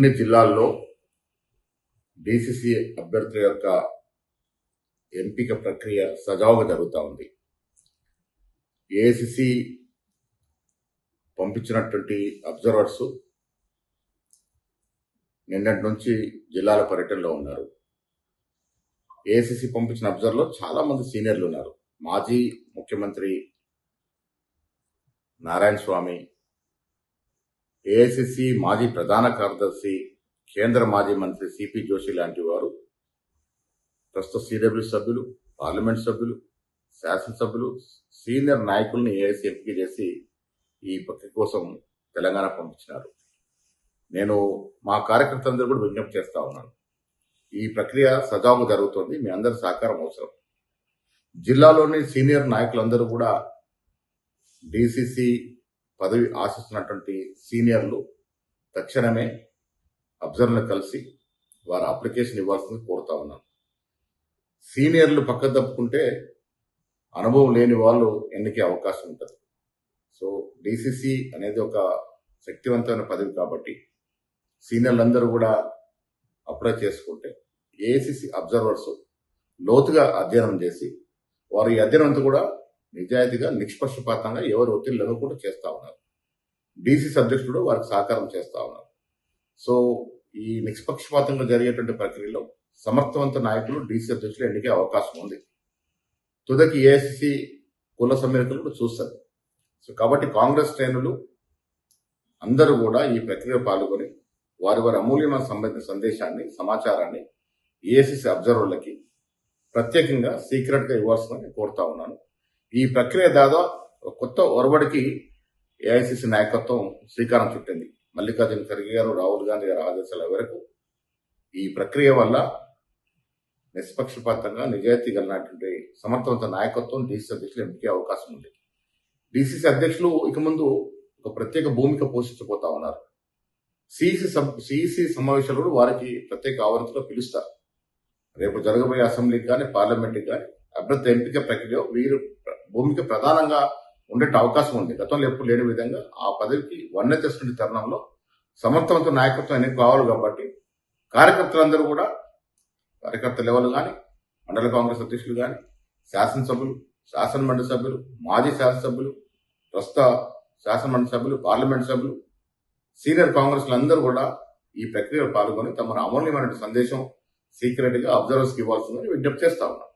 అన్ని జిల్లాల్లో డిసిసి అభ్యర్థుల యొక్క ఎంపిక ప్రక్రియ సజావుగా జరుగుతూ ఉంది. ఏఐసిసి పంపించినటువంటి అబ్జర్వర్స్ నిన్నటి నుంచి జిల్లాల పర్యటనలో ఉన్నారు. ఏఐసిసి పంపించిన అబ్జర్వర్లో చాలామంది సీనియర్లు ఉన్నారు. మాజీ ముఖ్యమంత్రి నారాయణ స్వామి ఏఐసిసి మాజీ ప్రధాన కార్యదర్శి కేంద్ర మాజీ మంత్రి సిపి జోషి లాంటి వారు ప్రస్తుత సిడబ్ల్యూ సభ్యులు పార్లమెంట్ సభ్యులు శాసనసభ్యులు సీనియర్ నాయకుల్ని ఏఐసి ఎంపిక చేసి ఈ పక్క కోసం తెలంగాణ పంపించినారు. నేను మా కార్యకర్తలందరూ కూడా విజ్ఞప్తి చేస్తా ఉన్నాను. ఈ ప్రక్రియ సజావుగా జరుగుతుంది మీ అందరి సహకారం అవసరం. జిల్లాలోని సీనియర్ నాయకులందరూ కూడా డిసిసి పదవి ఆశిస్తున్నటువంటి సీనియర్లు తక్షణమే అబ్జర్వర్లు కలిసి వారి అప్లికేషన్ ఇవ్వాల్సింది కోరుతా ఉన్నాను. సీనియర్లు పక్క తప్పుకుంటే అనుభవం లేని వాళ్ళు ఎన్నికే అవకాశం ఉంటుంది. సో డిసిసి అనేది ఒక శక్తివంతమైన పదవి కాబట్టి సీనియర్లందరూ కూడా అప్లై చేసుకుంటే ఏసీసీ అబ్జర్వర్స్ లోతుగా అధ్యయనం చేసి వారు ఈ అధ్యయనం కూడా నిజాయితీగా నిష్పక్షపాతంగా ఎవరు ఒత్తిడి లేకుండా చేస్తా ఉన్నారు. డీసీ అధ్యక్షుడు వారికి సహకారం చేస్తూ ఉన్నారు. సో ఈ నిష్పక్షపాతంగా జరిగేటువంటి ప్రక్రియలో సమర్థవంత నాయకులు డీసీ అధ్యక్షులు ఎన్నికే అవకాశం ఉంది. తుదకి ఏఐసిసి కుల సమ్మేళనలు కూడా చూస్తారు. సో కాబట్టి కాంగ్రెస్ శ్రేణులు అందరూ కూడా ఈ ప్రక్రియ పాల్గొని వారి వారి అమూల్యమైన సంబంధించిన సందేశాన్ని సమాచారాన్ని ఏఐసిసి అబ్జర్వర్లకి ప్రత్యేకంగా సీక్రెట్గా ఇవ్వాల్సిందని కోరుతా ఉన్నాను. ఈ ప్రక్రియ దాదా ఒక కొత్త ఒరవడికి ఏఐసిసి నాయకత్వం శ్రీకారం చుట్టింది. మల్లికార్జున ఖర్గే గారు రాహుల్ గాంధీ గారి ఆదేశాల వరకు ఈ ప్రక్రియ వల్ల నిష్పక్షపాతంగా నిజాయితీ కలిగినటువంటి సమర్థవంత నాయకత్వం డీసీసీ అధ్యక్షులు ఎంపిక అవకాశం ఉంది. డీసీసీ అధ్యక్షులు ఇక ముందు ఒక ప్రత్యేక భూమిక పోషించబోతా ఉన్నారు. సిఇసి సిఇసి సమావేశాలు కూడా వారికి ప్రత్యేక ఆవరణలో పిలుస్తారు. రేపు జరగబోయే అసెంబ్లీకి కానీ పార్లమెంట్కి కానీ అభ్యర్థి ఎంపిక ప్రక్రియ వీరు భూమిక ప్రధానంగా ఉండే అవకాశం ఉంది. గతంలో ఎప్పుడు లేని విధంగా ఆ పదవికి వన్నె తెస్తున్న తరుణంలో సమర్థవంత నాయకత్వం అనేది కావాలి కాబట్టి కార్యకర్తలందరూ కూడా కార్యకర్త లెవెల్ కానీ మండల కాంగ్రెస్ అధ్యక్షులు కానీ శాసనసభ్యులు శాసనమండలి సభ్యులు మాజీ శాసనసభ్యులు ప్రస్తుత శాసనమండలి సభ్యులు పార్లమెంట్ సభ్యులు సీనియర్ కాంగ్రెస్లు అందరూ కూడా ఈ ప్రక్రియలో పాల్గొని తమ అమూల్యమైన సందేశం సీక్రెట్గా అబ్జర్వర్స్కి ఇవ్వాల్సిందని విజ్ఞప్తి చేస్తా ఉన్నారు